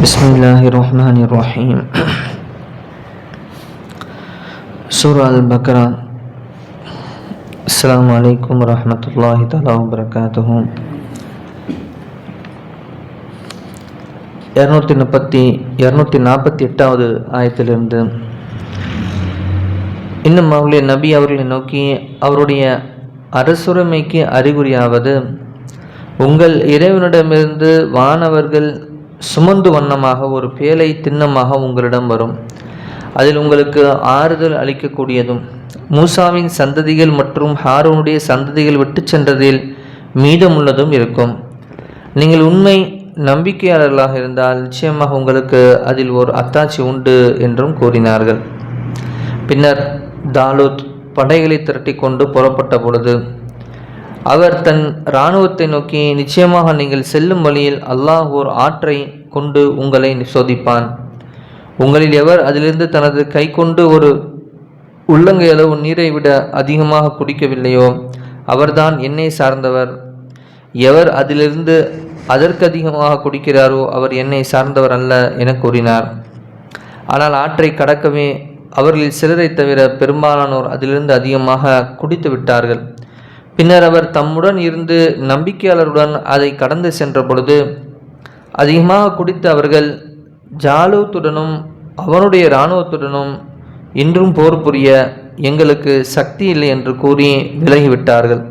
بسم الله الرحمن الرحيم سورة البقرة السلام عليكم ورحمة الله تعالى وبركاته இரநூத்தி முப்பத்தி இரநூத்தி நாற்பத்தி எட்டாவது ஆயத்திலிருந்து இன்னும் அவருடைய நபி அவர்களை நோக்கி அவருடைய அரசுரிமைக்கு அறிகுறியாவது உங்கள் இறைவனிடமிருந்து வானவர்கள் சுமந்து வண்ணமாக ஒரு பேலை திண்ணமாக உங்களிடம் வரும். அதில் உங்களுக்கு ஆறுதல் அளிக்கக்கூடியதும் மூசாவின் சந்ததிகள் மற்றும் ஹாரூனுடைய சந்ததிகள் விட்டு சென்றதில் மீதமுள்ளதும் இருக்கும். நீங்கள் உண்மை நம்பிக்கையாளர்களாக இருந்தால் நிச்சயமாக உங்களுக்கு அதில் ஒரு அத்தாட்சி உண்டு என்றும் கூறினார்கள். பின்னர் தாலூத் படைகளை திரட்டி கொண்டு புறப்பட்ட பொழுது அவர் தன் இராணுவத்தை நோக்கி நிச்சயமாக நீங்கள் செல்லும் வழியில் அல்லாஹ் ஓர் ஆற்றை கொண்டு உங்களை சோதிப்பான் உங்களில் எவர் அதிலிருந்து தனது கை கொண்டு ஒரு உள்ளங்கை அளவு நீரை விட அதிகமாக குடிக்கவில்லையோ அவர்தான் என்னை சார்ந்தவர். எவர் அதிலிருந்து அதற்கு அதிகமாக குடிக்கிறாரோ அவர் என்னை சார்ந்தவர் அல்ல என கூறினார். ஆனால் ஆற்றை கடக்கவே அவர்களில் சிலரை தவிர பெரும்பாலானோர் அதிலிருந்து அதிகமாக குடித்து விட்டார்கள் பின்னர் அவர் தம்முடன் இருந்து நம்பிக்கையாளருடன் அதை கடந்து சென்ற பொழுது அதிகமாக குடித்த அவர்கள் ஜாலூத்துடனும் அவனுடைய இராணுவத்துடனும் இன்றும் போர் புரிய எங்களுக்கு சக்தி இல்லை என்று கூறி விலகிவிட்டார்கள்.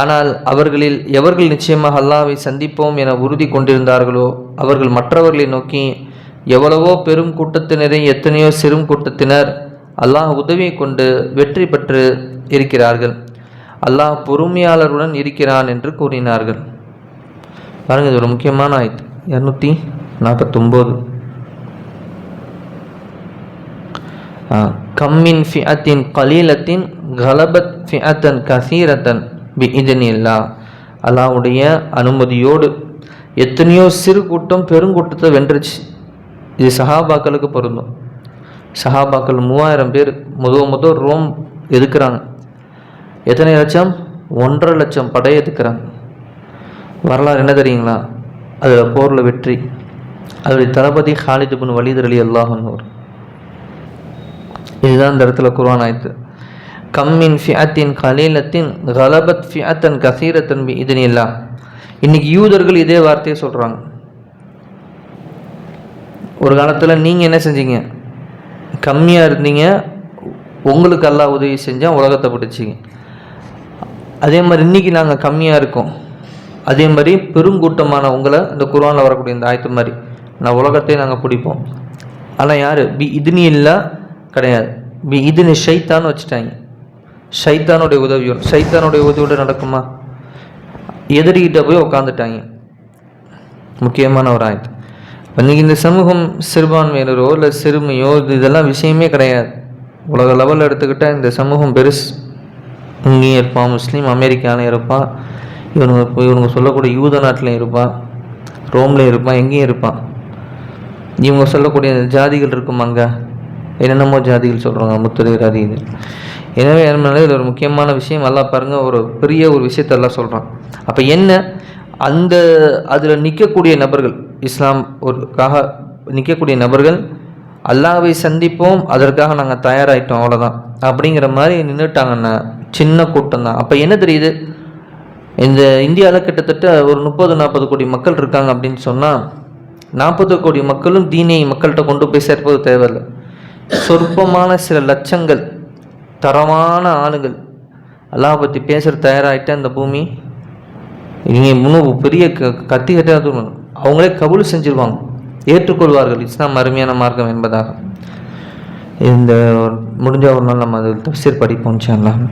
ஆனால் அவர்களில் எவர்கள் நிச்சயமாக அல்லாவை சந்திப்போம் என உறுதி கொண்டிருந்தார்களோ அவர்கள் மற்றவர்களை நோக்கி எவ்வளவோ பெரும் கூட்டத்தினரை எத்தனையோ சிறும் கூட்டத்தினர் அல்லாஹ் உதவியை கொண்டு வெற்றி பெற்று இருக்கிறார்கள். அல்லாஹ் பொறுமையாளருடன் இருக்கிறான் என்று கூறினார்கள். பாருங்கள் இது ஒரு முக்கியமான ஆயத்து. இரநூத்தி நாற்பத்தொம்போது. கம்மின் ஃபிஅத்தின் கலீலத்தின் கலபத் ஃபிஅத்தன் கசீரத்தன் பி இதனில்லா அல்லாவுடைய அனுமதியோடு எத்தனையோ சிறு கூட்டம் பெருங்கூட்டத்தை வென்றுச்சு. இது சஹாபாக்களுக்கு பொருந்தும். சஹாபாக்கள் மூவாயிரம் பேர் முத முத ரோம் எதுக்குறாங்க? எத்தனை லட்சம்? ஒன்றரை லட்சம் படை எடுக்கிறாங்க வரலாறு என்ன தெரியுங்களா? அதில் போரில் வெற்றி. அதோடைய தளபதி ஹாலித் பின் வலிதர் அலி அல்லாஹன்னூர் இதுதான் இந்த இடத்துல குர்ஆன் ஆயிடுத்து கம்மின் ஃபியத்தின் கலீலத்தின் கலபத் ஃபியத்தன் கசீரத்தன் பி இதனில்லா இன்னைக்கு யூதர்கள் இதே வார்த்தையை சொல்கிறாங்க ஒரு காலத்தில் நீங்கள் என்ன செஞ்சீங்க? கம்மியாக இருந்தீங்க. உங்களுக்கு எல்லாம் உதவி செஞ்சால் உலகத்தை பிடிச்சிங்க. அதே மாதிரி இன்றைக்கி நாங்கள் கம்மியாக இருக்கோம். அதே மாதிரி பெருங்கூட்டமான உங்களை இந்த குரானில் வரக்கூடிய இந்த ஆயத்து மாதிரி நான் உலகத்தையே நாங்கள் பிடிப்போம். ஆனால் யார்? பி இதுனி இல்லை கிடையாது. பி இதுனி ஷைத்தான்னு வச்சுட்டாங்க. ஷைத்தானுடைய உதவியோடு ஷைத்தானுடைய உதவியோடு நடக்குமா? எதிரிகிட்ட போய் உக்காந்துட்டாங்க. முக்கியமான ஒரு ஆயத்து. இன்றைக்கி இந்த சமூகம் சிறுபான்மையினரோ இல்லை சிறுமையோ இது இதெல்லாம் விஷயமே கிடையாது. உலக லெவலில் எடுத்துக்கிட்டால் இந்த சமூகம் பெருசு. இங்கேயும் இருப்பான் முஸ்லீம் அமெரிக்காலையும் இருப்பான் இவனுங்க இவனுங்க சொல்லக்கூடிய யூத நாட்டிலையும் இருப்பான் ரோம்லையும் இருப்பான் எங்கேயும் இருப்பான் இவங்க சொல்லக்கூடிய ஜாதிகள் இருக்கும் அங்கே. என்னென்னமோ ஜாதிகள் சொல்கிறாங்க முத்துரை ஜாதி இது எனவே என்ன இது ஒரு முக்கியமான விஷயம் எல்லாம் பாருங்கள் ஒரு பெரிய ஒரு விஷயத்தெல்லாம் சொல்கிறான் அப்போ என்ன? அந்த அதில் நிற்கக்கூடிய நபர்கள் இஸ்லாம் ஒருக்காக நிற்கக்கூடிய நபர்கள் அல்லாவை சந்திப்போம் அதற்காக நாங்கள் தயாராகிட்டோம் அவ்வளோதான் அப்படிங்கிற மாதிரி நின்றுட்டாங்கண்ணா சின்ன கூட்டம் தான் அப்போ என்ன தெரியுது? இந்த இந்தியாவில் கிட்டத்தட்ட ஒரு முப்பது நாற்பது கோடி மக்கள் இருக்காங்க அப்படின்னு சொன்னால் நாற்பது கோடி மக்களும் தீனை மக்கள்கிட்ட கொண்டு போய் சேர்ப்பது தேவையில்லை. சொற்பமான சில லட்சங்கள் தரமான ஆளுங்கள் அல்லாஹ் பற்றி பேசுகிற தயாராகிட்ட இந்த பூமி இங்கே இன்னும் பெரிய க கத்தி கட்டாத அவங்களே கபூல் செஞ்சிருவாங்க. ஏற்றுக்கொள்வார்கள். இஸ்லாம் அருமையான மார்க்கம் என்பதாக. இந்த முடிஞ்ச ஒரு நாள் நம்ம அதில் தப்சீர் படிப்போம் சார்லாம்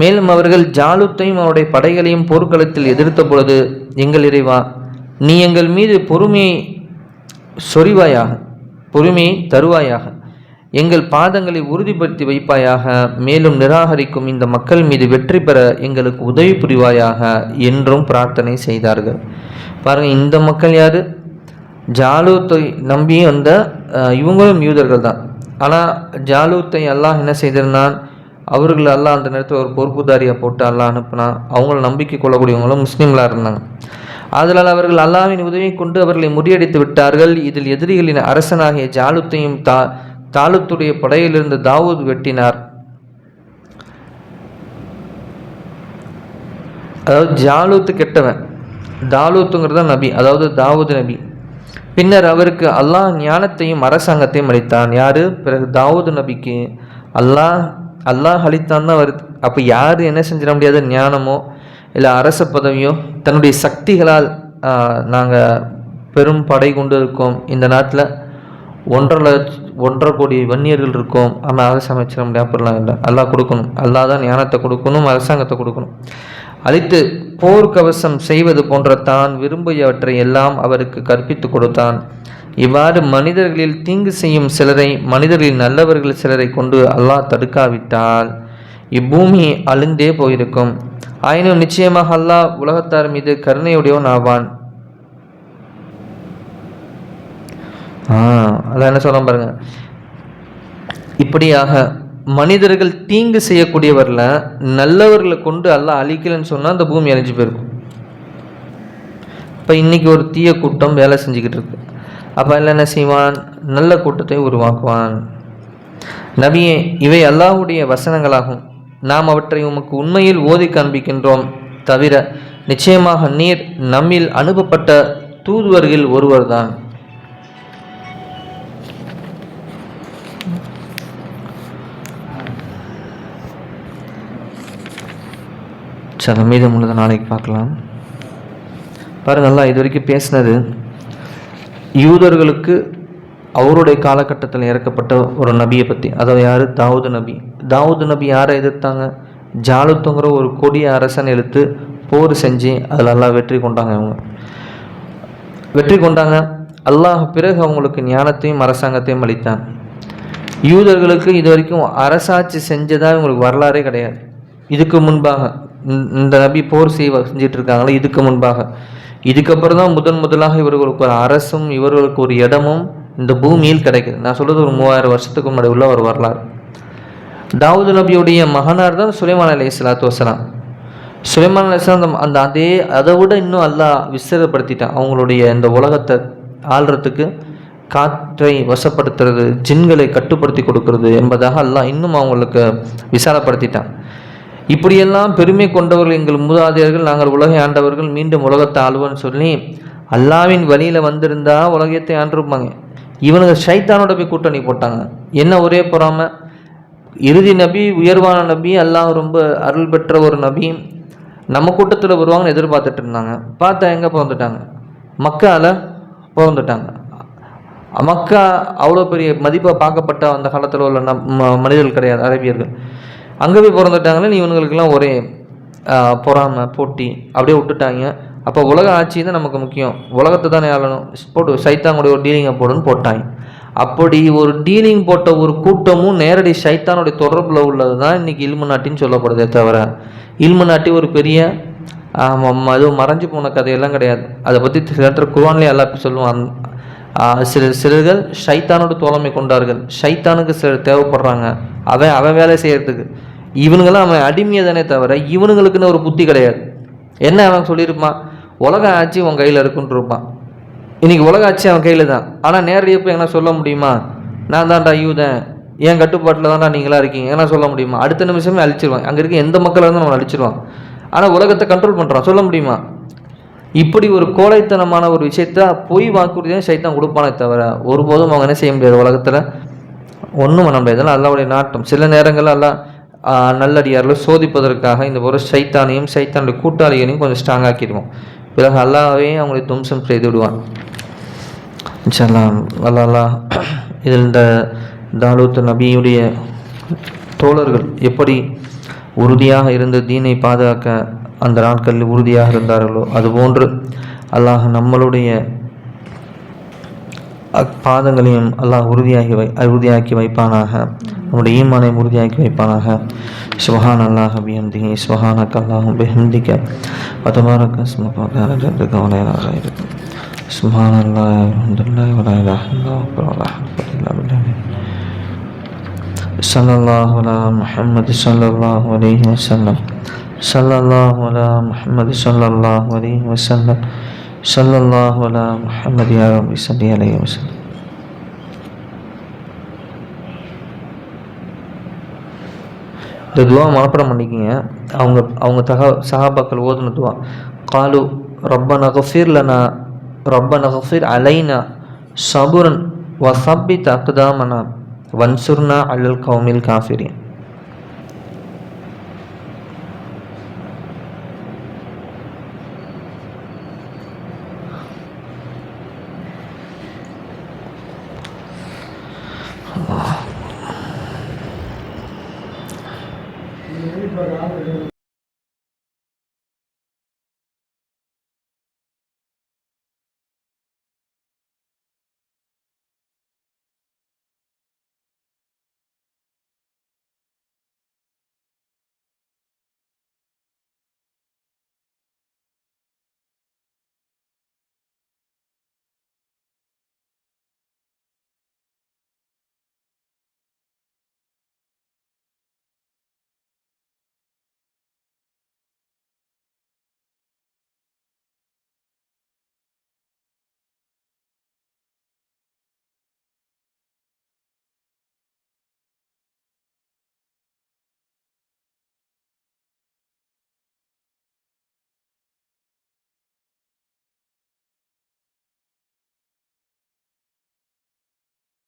மேலும் அவர்கள் ஜாலுத்தையும் அவருடைய படைகளையும் போர்க்களத்தில் எதிர்த்த பொழுது எங்கள் இறைவா நீ எங்கள் மீது பொறுமையை சொறிவாயாக பொறுமையை தருவாயாக எங்கள் பாதங்களை உறுதிப்படுத்தி வைப்பாயாக மேலும் நிராகரிக்கும் இந்த மக்கள் மீது வெற்றி பெற எங்களுக்கு உதவி புரிவாயாக என்றும் பிரார்த்தனை செய்தார்கள். பாருங்கள் இந்த மக்கள் யார்? ஜாலூத்தை நம்பி வந்த இவங்களும் யூதர்கள் தான். ஆனால் ஜாலூத்தை அல்லாஹ் என்ன செய்திருந்தான்? அவர்கள் அல்லாஹ் அந்த நேரத்தில் ஒரு பொறுப்புதாரியை போட்டு எல்லாம் அனுப்புனா அவங்கள நம்பிக்கை கொள்ளக்கூடியவங்களும் முஸ்லீம்களாக இருந்தாங்க. அதனால் அவர்கள் அல்லாவின் உதவியை கொண்டு அவர்களை முறியடித்து விட்டார்கள். இதில் எதிரிகளின் அரசனாகிய ஜாலுத்தையும் தா தாலுத்துடைய படையிலிருந்து தாவூத் வெட்டினார். அதாவது ஜாலூத்து கெட்டவன். தாலூத்துங்கிறது தான் நபி. அதாவது தாவூத் நபி. பின்னர் அவருக்கு அல்லாஹ் ஞானத்தையும் அரசாங்கத்தையும் அளித்தான். யார்? பிறகு தாவூது நபிக்கு அல்லாஹ் அல்லாஹ் அளித்தான் தான் வருது அப்போ யார் என்ன செஞ்சிட முடியாத ஞானமோ இல்லை அரச பதவியோ தன்னுடைய சக்திகளால் நாங்கள் பெரும் படை கொண்டு இருக்கோம். இந்த நாட்டில் ஒன்றரை லட்ச ஒன்றரை கோடி வன்னியர்கள் இருக்கோம். ஆனால் அரசு அமைச்சர் முடியாது அப்படிலாம் இல்லை. அல்லாஹ் கொடுக்கணும். அல்லாஹ் தான் ஞானத்தை கொடுக்கணும் அரசாங்கத்தை கொடுக்கணும். அழித்து போர்க்கவசம் செய்வது போன்ற தான் விரும்பியவற்றை எல்லாம் அவருக்கு கற்பித்து கொடுத்தான். இவ்வாறு மனிதர்களில் தீங்கு செய்யும் சிலரை மனிதர்களில் நல்லவர்கள் சிலரை கொண்டு அல்லாஹ் தடுக்காவிட்டால் இப்பூமி அழிந்தே போயிருக்கும். ஆயினும் நிச்சயமாக அல்லாஹ் உலகத்தார் மீது கருணையுடையவன் ஆவான். ஆ அதான் என்ன சொல்ல பாருங்க. இப்படியாக மனிதர்கள் தீங்கு செய்யக்கூடியவரில் நல்லவர்களை கொண்டு எல்லாம் அழிக்கலன்னு சொன்னால் அந்த பூமி அழிஞ்சு போயிருக்கும். இப்போ இன்றைக்கி ஒரு தீய கூட்டம் வேலை செஞ்சுக்கிட்டு இருக்கு. அப்போ எல்லாம் என்ன செய்வான்? நல்ல கூட்டத்தை உருவாக்குவான். நபியே இவை அல்லாஹுடைய வசனங்களாகும். நாம் அவற்றை உமக்கு உண்மையில் ஓதி காண்பிக்கின்றோம். தவிர நிச்சயமாக நீர் நம்மில் அனுப்பப்பட்ட தூதுவர்கள் ஒருவர்தான். சரி மீதம் உள்ளதை நாளைக்கு பார்க்கலாம். பாருங்கள் நல்லா இது வரைக்கும் பேசினது யூதர்களுக்கு அவருடைய காலகட்டத்தில் இறக்கப்பட்ட ஒரு நபியை பற்றி அதாவது யார்? தாவூது நபி. தாவூது நபி யாரை எதிர்த்தாங்க? ஜாலுத்துங்கிற ஒரு கொடிய அரசன் எழுத்து போர் செஞ்சு அதில் எல்லாம் வெற்றி கொண்டாங்க அவங்க. வெற்றி கொண்டாங்க. அல்லாஹ் பிறகு அவங்களுக்கு ஞானத்தையும் அரசாங்கத்தையும் அளித்தான். யூதர்களுக்கு இது வரைக்கும் அரசாட்சி செஞ்சதாக இவங்களுக்கு வரலாறே கிடையாது. இதுக்கு முன்பாக இந்த நபி போர் செய்வ செஞ்சிட்டு இருக்காங்களே இதுக்கு முன்பாக. இதுக்கப்புறம் தான் முதன் முதலாக இவர்களுக்கு ஒரு அரசும் இவர்களுக்கு ஒரு இடமும் இந்த பூமியில் கிடைக்குது. நான் சொல்கிறது ஒரு மூவாயிரம் வருஷத்துக்கு முன்னாடி உள்ள ஒரு வரலாறு. தாவூது நபியுடைய மகனார் தான் சுலைமான் அலி இஸ்லாத்து வசலாம் சுலைமான் அலி இஸ்லாம் அந்த அதே அதை விட இன்னும் அல்லா விசேதப்படுத்திட்டான் அவங்களுடைய இந்த உலகத்தை ஆள்றதுக்கு காற்றை வசப்படுத்துறது ஜின்களை கட்டுப்படுத்தி கொடுக்கறது என்பதாக அல்லாஹ் இன்னும் அவங்களுக்கு விசாலப்படுத்திட்டான். இப்படியெல்லாம் பெருமை கொண்டவர்கள் எங்கள் மூதாதையர்கள் நாங்கள் உலகை ஆண்டவர்கள் மீண்டும் உலகத்தை ஆளுவோன்னு சொல்லி அல்லாவின் வழியில் வந்திருந்தா உலகத்தை ஆண்டிருப்பாங்க. இவனுங்க ஷைத்தானோட போய் கூட்டணி போட்டாங்க. என்ன ஒரே பொறாமல் இறுதி நபி உயர்வான நபி அல்லாஹ் ரொம்ப அருள் பெற்ற ஒரு நபி. நம்ம கூட்டத்தில் வருவாங்கன்னு எதிர்பார்த்துட்டு இருந்தாங்க. பார்த்தா எங்கே பிறந்துட்டாங்க? மக்காவில் பிறந்துட்டாங்க. மக்கா அவ்வளோ பெரிய மதிப்பாக பார்க்கப்பட்ட அந்த காலத்தில் உள்ள நம் மனிதர்கள் கிடையாது அரபியர்கள். அங்கே போய் பிறந்துட்டாங்களே இவனுங்களுக்கெல்லாம் ஒரே பொறாமை போட்டி அப்படியே விட்டுட்டாங்க. அப்போ உலக ஆட்சி தான் நமக்கு முக்கியம். உலகத்தை தானே ஆளணும். போட்டு சைத்தானுடைய ஒரு டீலிங்கை போடுன்னு போட்டாங்க. அப்படி ஒரு டீலிங் போட்ட ஒரு கூட்டமும் நேரடி சைத்தானுடைய தொடர்பில் உள்ளது தான் இன்றைக்கி இல்மு நாட்டின்னு சொல்லப்படுதே தவிர இல்மு நாட்டி ஒரு பெரிய அதுவும் மறைஞ்சு போன கதையெல்லாம் கிடையாது. அதை பற்றி சில குர்வான்லேயே எல்லாத்தையும் சொல்லுவான் சில சிலர்கள் ஷைத்தானோட தோழமை கொண்டார்கள். ஷைத்தானுக்கு சிலர் தேவைப்படுறாங்க. அவன் அவன் வேலை செய்கிறதுக்கு இவனுங்களாம் அவன் அடிமையை தானே தவிர இவனுங்களுக்குன்னு ஒரு புத்தி கிடையாது. என்ன அவன் சொல்லியிருப்பான்? உலக ஆட்சி உன் கையில் இருக்குன்னு இருப்பான். இன்றைக்கி உலக ஆட்சி அவன் கையில் தான். ஆனால் நேரடியாக போய் என்ன சொல்ல முடியுமா? நான் தான்டா யூதன். என் கட்டுப்பாட்டில் தான்டா நீங்களாக இருக்கீங்க. என்ன சொல்ல முடியுமா? அடுத்த நிமிஷமே அழிச்சிருவான் அங்கே இருக்க எந்த மக்களாக இருந்தாலும் அவன் அழிச்சிருவான் ஆனால் உலகத்தை கண்ட்ரோல் பண்ணுறான் சொல்ல முடியுமா? இப்படி ஒரு கோழைத்தனமான ஒரு விஷயத்த பொய் வாக்குறுதியும் சைத்தான் கொடுப்பானே தவிர ஒருபோதும் அவங்க என்ன செய்ய முடியாது உலகத்தில். ஒன்றும் பண்ண முடியாது. அல்லாவுடைய நாட்டம். சில நேரங்களில் எல்லாம் நல்லடியார்களை சோதிப்பதற்காக இந்த ஒரு சைத்தானையும் சைத்தானுடைய கூட்டாளிகளையும் கொஞ்சம் ஸ்ட்ராங் ஆக்கிடுவோம். பிறகு அல்லாவே அவங்களை தும்சம் செய்து விடுவான். அல்லா இதில் இந்த தாலூத் நபியுடைய தோழர்கள் எப்படி உறுதியாக இருந்து தீனை பாதுகாக்க அந்த நாட்களில் உறுதியாக இருந்தார்களோ? அதுபோன்று அல்லாஹ் நம்மளுடைய பாதங்களையும் அல்லாஹ் உறுதியாகி வை உறுதியாக்கி வைப்பானாக. நம்முடைய ஈமானையும் உறுதியாக்கி வைப்பானாக. சுபஹான் அல்லாஹ் பிஹம்திஹி சுபஹானக் அல்லாஹும் பிஹம்திக்க வதபாரக ஸ்மபாக ஜத்துக வலையாக இருக்கும் சுபஹான் அல்லாஹ் அல்ஹம்துலில்லாஹி வலா இலாஹ صلى الله على محمد صلى الله عليه وسلم صلى الله على محمد صلى الله عليه وسلم ஸல்லல்லாஹு அலா முஹம்மது யா ரப்பி ஸல்லி அலைஹி வஸல்லம் இந்த துவா மனப்பாடம் பண்ணிக்கிங்க அவங்க அவங்க தக சஹாபாக்கள் ஓதுன துவா காலு ரப்பன கஃபீர் லனா ரப்பன கஃபீர் அலைனா சபுரன் வசப்பி தக்குதாமனா வன்சுர்னா அல்லல் கௌமில் காஃபிரின்.